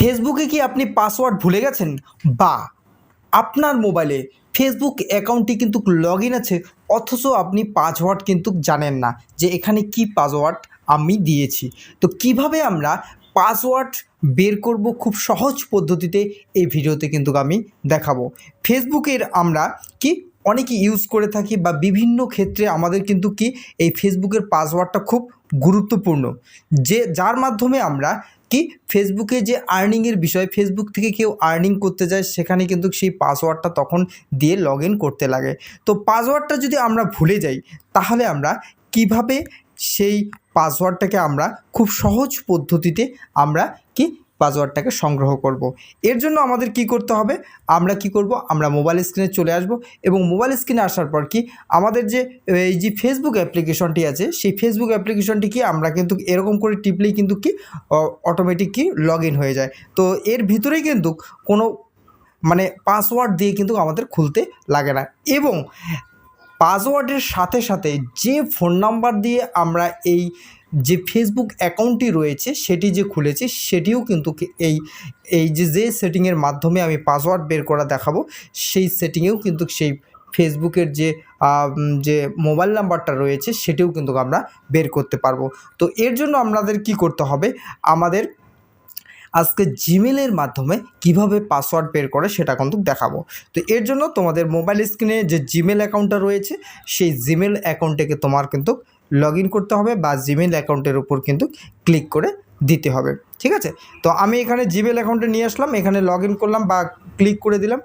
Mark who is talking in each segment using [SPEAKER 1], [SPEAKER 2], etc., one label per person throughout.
[SPEAKER 1] ফেসবুকে কি আপনি পাসওয়ার্ড ভুলে গেছেন? বা আপনার মোবাইলে ফেসবুক অ্যাকাউন্টটি কিন্তু লগ ইন আছে, অথচ আপনি পাসওয়ার্ড কিন্তু জানেন না যে এখানে কি পাসওয়ার্ড আমি দিয়েছি। তো কীভাবে আমরা পাসওয়ার্ড বের করব খুব সহজ পদ্ধতিতে এই ভিডিওতে কিন্তু আমি দেখাবো। ফেসবুকের আমরা কি অনেকে ইউজ করে থাকি বা বিভিন্ন ক্ষেত্রে আমাদের কিন্তু কি এই ফেসবুকের পাসওয়ার্ডটা খুব গুরুত্বপূর্ণ। যে যার মাধ্যমে আমরা কি? ফেসবুকে যে আর্নিংয়ের বিষয় ফেসবুক থেকে কেউ আর্নিং করতে যায়, সেখানে কিন্তু সেই পাসওয়ার্ডটা তখন দিয়ে লগ করতে লাগে। তো পাসওয়ার্ডটা যদি আমরা ভুলে যাই, তাহলে আমরা কীভাবে সেই পাসওয়ার্ডটাকে আমরা খুব সহজ পদ্ধতিতে আমরা কি পাসওয়ার্ডটাকে সংগ্রহ করব। এর জন্য আমাদের কি করতে হবে? আমরা কি করব? আমরা মোবাইল স্ক্রিনে চলে আসব এবং মোবাইল স্ক্রিনে আসার পর কি? আমাদের যে, এই যে ফেসবুক অ্যাপ্লিকেশনটি আছে, সেই ফেসবুক অ্যাপ্লিকেশনটি কি আমরা কিন্তু এরকম করে টিপলেই কিন্তু কি অটোমেটিক কি লগ হয়ে যায়। তো এর ভিতরেই কিন্তু কোনো মানে পাসওয়ার্ড দিয়ে কিন্তু আমাদের খুলতে লাগে না। এবং পাসওয়ার্ডের সাথে সাথে যে ফোন নাম্বার দিয়ে আমরা এই যে ফেসবুক অ্যাকাউন্টটি রয়েছে, সেটি যে খুলেছি, সেটিও কিন্তু এই এই যে যে সেটিংয়ের মাধ্যমে আমি পাসওয়ার্ড বের করা দেখাবো, সেই সেটিংয়েও কিন্তু সেই ফেসবুকের যে যে মোবাইল নাম্বারটা রয়েছে, সেটিও কিন্তু আমরা বের করতে পারব। তো এর জন্য আমাদের কি করতে হবে? আমাদের আজকে জিমেলের মাধ্যমে কীভাবে পাসওয়ার্ড বের করে সেটা কিন্তু দেখাবো। তো এর জন্য তোমাদের মোবাইল স্ক্রিনে যে জিমেল অ্যাকাউন্টটা রয়েছে, সেই জিমেল অ্যাকাউন্টটাকে তোমার কিন্তু লগ করতে হবে বা জিমেল অ্যাকাউন্টের উপর কিন্তু ক্লিক করে দিতে হবে। ঠিক আছে? তো আমি এখানে জিমেল অ্যাকাউন্টে নিয়ে আসলাম, এখানে লগ করলাম বা ক্লিক করে দিলাম।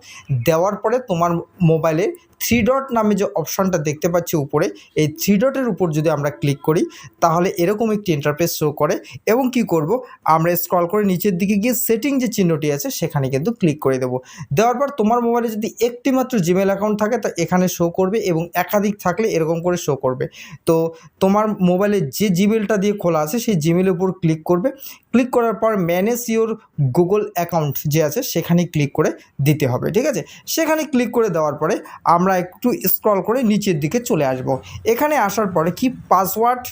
[SPEAKER 1] দেওয়ার পরে তোমার মোবাইলে থ্রি ডট নামে যে অপশানটা দেখতে পাচ্ছি উপরে, এই থ্রি ডটের উপর যদি আমরা ক্লিক করি, তাহলে এরকম একটি ইন্টারফেস শো করে এবং কি করব? আমরা স্ক্রল করে নিচের দিকে গিয়ে সেটিং যে চিহ্নটি আছে, সেখানে কিন্তু ক্লিক করে দেবো। দেওয়ার পর তোমার মোবাইলে যদি একটি মাত্র জিমেল অ্যাকাউন্ট থাকে, তা এখানে শো করবে এবং একাধিক থাকলে এরকম করে শো করবে। তো তোমার মোবাইলে যে জিমেলটা দিয়ে খোলা আছে, সেই জিমেলের উপর ক্লিক করবে। ক্লিক করার পর ম্যানেজ ইউর গুগল অ্যাকাউন্ট যে আছে, সেখানে ক্লিক করে দিতে হবে, ঠিক আছে? সেখানে ক্লিক করে দেওয়ার পরে আমরা একটু স্ক্রল করে নিচের দিকে চলে আসব। এখানে আসার পরে কি পাসওয়ার্ড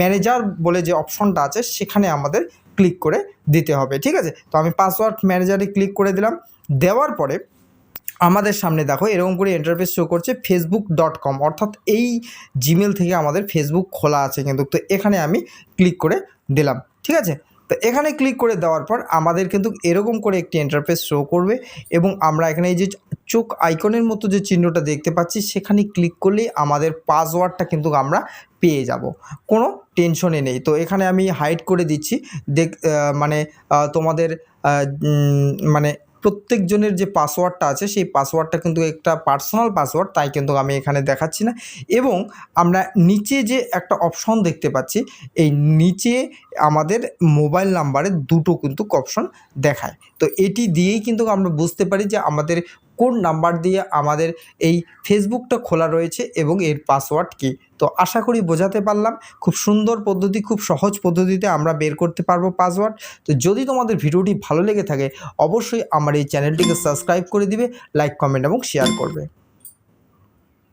[SPEAKER 1] ম্যানেজার বলে যে অপশনটা আছে, সেখানে আমাদের ক্লিক করে দিতে হবে, ঠিক আছে? তো আমি পাসওয়ার্ড ম্যানেজারে ক্লিক করে দিলাম। দেওয়ার পরে আমাদের সামনে দেখো, এরকম করে ইন্টারফেস শো করছে ফেসবুক ডট কম অর্থাৎ এই জিমেল থেকে আমাদের ফেসবুক খোলা আছে কিন্তু, তো এখানে আমি ক্লিক করে দিলাম, ঠিক আছে? তো এখানে ক্লিক করে দেওয়ার পর আমাদের কিন্তু এরকম করে একটি ইন্টারফেস শো করবে এবং আমরা এখানে এই যে চোখ আইকনের মতো যে চিহ্নটা দেখতে পাচ্ছি, সেখানে ক্লিক করলেই আমাদের পাসওয়ার্ডটা কিন্তু আমরা পেয়ে যাব। কোনো টেনশনে নেই। তো এখানে আমি হাইড করে দিচ্ছি। দেখ মানে তোমাদের মানে প্রত্যেকজনের যে পাসওয়ার্ডটা আছে, সেই পাসওয়ার্ডটা কিন্তু একটা পার্সোনাল পাসওয়ার্ড তাই কিন্তু আমি এখানে দেখাচ্ছি না। এবং আমরা নিচে যে একটা অপশন দেখতে পাচ্ছি, এই নিচে আমাদের মোবাইল নাম্বারে দুটো কিন্তু অপশন দেখায়। তো এটি দিয়েই কিন্তু আমরা বুঝতে পারি যে আমাদের কোন নাম্বার দিয়ে আমাদের এই ফেসবুকটা খোলা রয়েছে এবং এর পাসওয়ার্ড কী? তো আশা করি বোঝাতে পারলাম। খুব সুন্দর পদ্ধতি, খুব সহজ পদ্ধতিতে আমরা বের করতে পারব পাসওয়ার্ড। তো যদি তোমাদের ভিডিওটি ভালো লেগে থাকে, অবশ্যই আমার এই চ্যানেলটিকে সাবস্ক্রাইব করে দিবে, লাইক, কমেন্ট এবং শেয়ার করবে।